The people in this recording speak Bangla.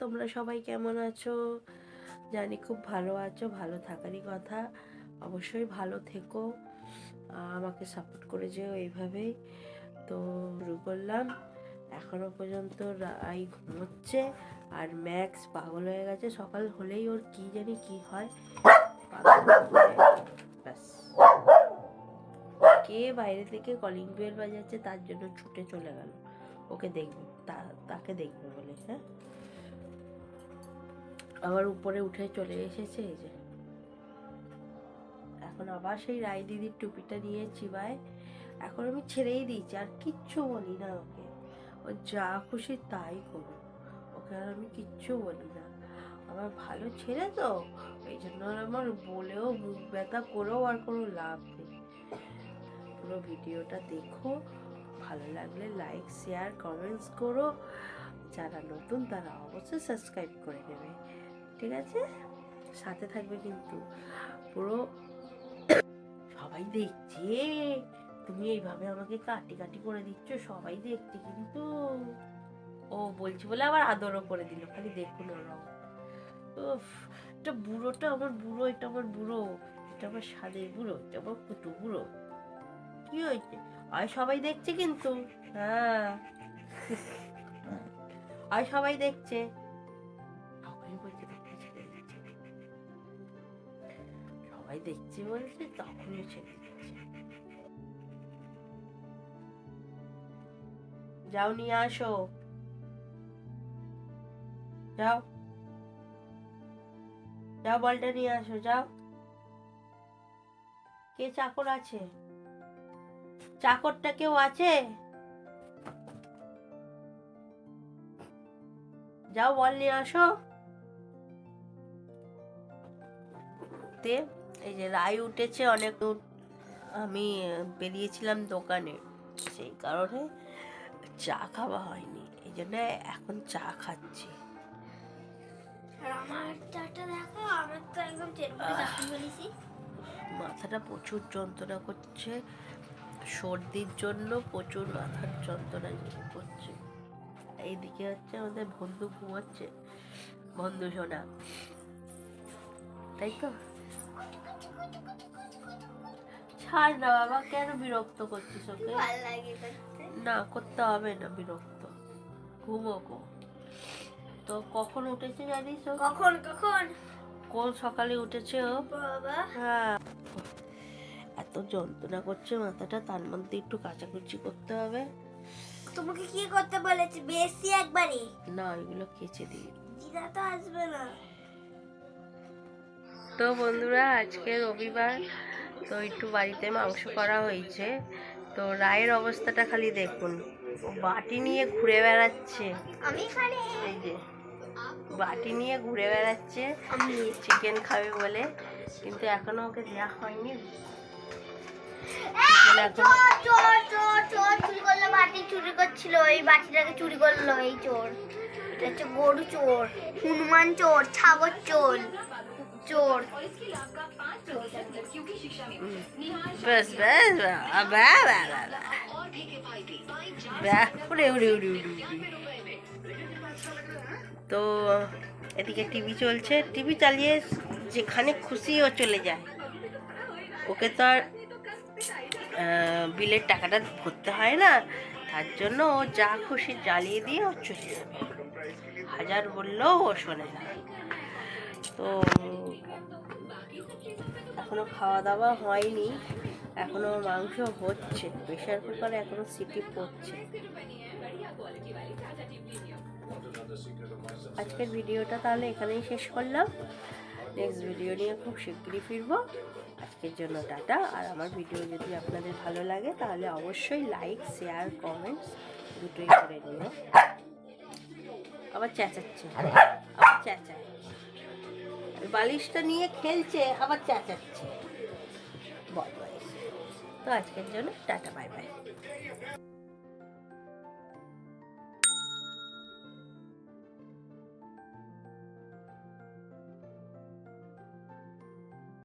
তোমরা সবাই কেমন আছো? জানি খুব ভালো আছো, ভালো থাকারই কথা। অবশ্যই ভালো থেকো। আমাকে সাপোর্ট করে যেও এইভাবেই। তো শুরু করলাম। এখনও পর্যন্ত রাই ঘুমোচ্ছে আর ম্যাক্স পাগল হয়ে গেছে। সকাল হলেই ওর কি জানি কি হয়। ব্যাস। কে বাইরে থেকে কলিং বেল বাজাচ্ছে তার জন্য ছুটে চলে গেল। ওকে দেখবে তাকে দেখবে বলে হ্যাঁ? আবার উপরে উঠে চলে এসেছে যে। এখন আবার সেই রায় দিদির টুপিটা নিয়ে চিবায়। এখন আমি ছেড়েই দিয়েছি, আর কিচ্ছু বলি না ওকে। ও যা খুশি তাই করুক, ওকে আর আমি কিচ্ছু বলি না। আমার ভালো ছেলে তো, এই জন্য আমার বলেও মুখ ব্যথা করেও আর কোনো লাভ নেই। পুরো ভিডিওটা দেখো, ভালো লাগলে লাইক শেয়ার কমেন্টস করো। যারা নতুন তারা অবশ্যই সাবস্ক্রাইব করে নেবে। ঠিক আছে? সাথে থাকবে কিন্তু। পুরো সবাই দেখছে। তুমি এইভাবে আমাকে কাটি কাটি করে দিচ্ছ, সবাই দেখছে কিন্তু। ও বলছি বলে আবার আদরও করে দিল, খালি দেখুন ওরাও উফ, এটা বুড়োটা আমার বুড়ো, এটা আমার বুড়ো, এটা আমার স্বাদের বুড়ো, এটা আমার কুটু বুড়ো। কি হয়েছে? আর সবাই দেখছে কিন্তু। হ্যাঁ। আর সবাই দেখছে। সবাই দেখছে বলছে, তখনই ছেড়ে দিচ্ছে। যাও, নিয়ে আসো। যাও। যাও, বলটা নিয়ে আসো, যাও। কে চাকর আছে? চাকরটা কেউ আছে? যাও, বল, নিয়ে আসো। তে এই যে রায় উঠেছে অনেক দূর- আমি বেরিয়েছিলাম দোকানে। সেই কারণে চা খাওয়া হয়নি এই জন্য এখন চা খাচ্ছি। মাথাটা প্রচুর যন্ত্রণা করছে সর্দির জন্য প্রচুর মাথার যন্ত্রণা করছে। এইদিকে হচ্ছে আমাদের বন্ধু ঘুমাচ্ছে বন্ধু সোনা। তাই তো? ছাড় না বাবা কেন বিরক্ত করছিস ওকে? না করতে হবে না বিরক্ত। তো কখন উঠেছে জানিস কখন কখন? কোন সকালে উঠেছে ও? বাবা। হ্যাঁ। এত যন্ত্রণা করছে মাথাটা তার মধ্যে একটু কাচাকুচি করতে হবে। তোমাকে কি করতে বলেছে? বেশি একবারই? না এগুলো কেচে দিই দিদা তো আসবে না। তো বন্ধুরা আজকে রবিবার তো একটু বাড়িতে মাংস করা হয়েছে। তো রায়ের অবস্থাটা খালি দেখুন। ও বাটি নিয়ে ঘুরে বেড়াচ্ছে। এই যে বাটি নিয়ে ঘুরে বেড়াচ্ছে। আমি। চিকেন খাবে বলে। কিন্তু এখনও ওকে দেওয়া হয়নি। এই, চোর চোর চোর চোর চুরি করল বাটি চুরি করছিল। এই বাটিটাকে চুরি করল এই চোর। এটা হচ্ছে গরু চোর হনুমান চোর ছাগল চোর। ব্যাস ব্যাস ব্যাস উড়ে উড়ে উড়ে উড়ে তো এদিকে টিভি চলছে। টিভি চালিয়ে যেখানে খুশি ও চলে যায়। ওকে তো আর বিলের টাকাটা ভরতে হয় না। তার জন্য ও যা খুশি জ্বালিয়ে দিয়ে ও চলে যাবে হাজার বললেও ও শোনে না। তো এখনও খাওয়া দাওয়া হয়নি। এখনও মাংস হচ্ছে। প্রেশার কুকারে এখনও সিটি পড়ছে। আজকের ভিডিওটা তাহলে এখানেই শেষ করলাম। নেক্সট ভিডিও নিয়ে খুব শিগগিরই ফিরবো। আজকের জন্য টাটা। আর আমার ভিডিও যদি আপনাদের ভালো লাগে, তাহলে অবশ্যই লাইক শেয়ার কমেন্টস দুটোই করে নিও। আবার চেঁচাচ্ছে। আবার চেঁচায় বালিশটা নিয়ে খেলছে আবার চেঁচাচ্ছে। বল তো আজকের জন্য টাটা বাই বাই